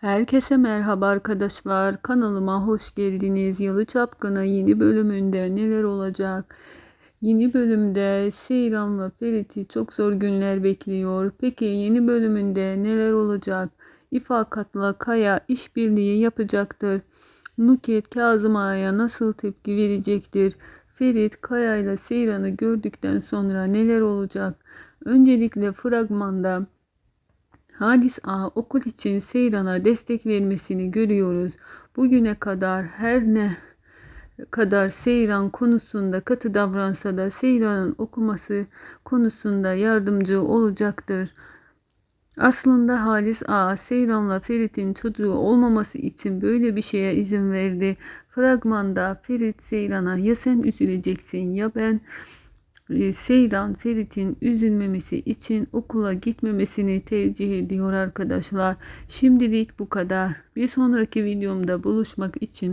Herkese merhaba arkadaşlar. Kanalıma hoş geldiniz. Yalı Çapkını yeni bölümünde neler olacak? Yeni bölümde Seyran ve Ferit'i çok zor günler bekliyor. Peki yeni bölümünde neler olacak? İfakat'la Kaya işbirliği yapacaktır. Nuket Kazım Ağa'ya nasıl tepki verecektir? Ferit Kaya ile Seyran'ı gördükten sonra neler olacak? Öncelikle fragmanda Halis Ağa okul için Seyran'a destek vermesini görüyoruz. Bugüne kadar her ne kadar Seyran konusunda katı davransa da Seyran'ın okuması konusunda yardımcı olacaktır. Aslında Halis Ağa Seyran'la Ferit'in çocuğu olmaması için böyle bir şeye izin verdi. Fragmanda Ferit Seyran'a ya sen üzüleceksin ya ben Seyran Ferit'in üzülmemesi için okula gitmemesini tercih ediyor arkadaşlar. Şimdilik bu kadar. Bir sonraki videomda buluşmak için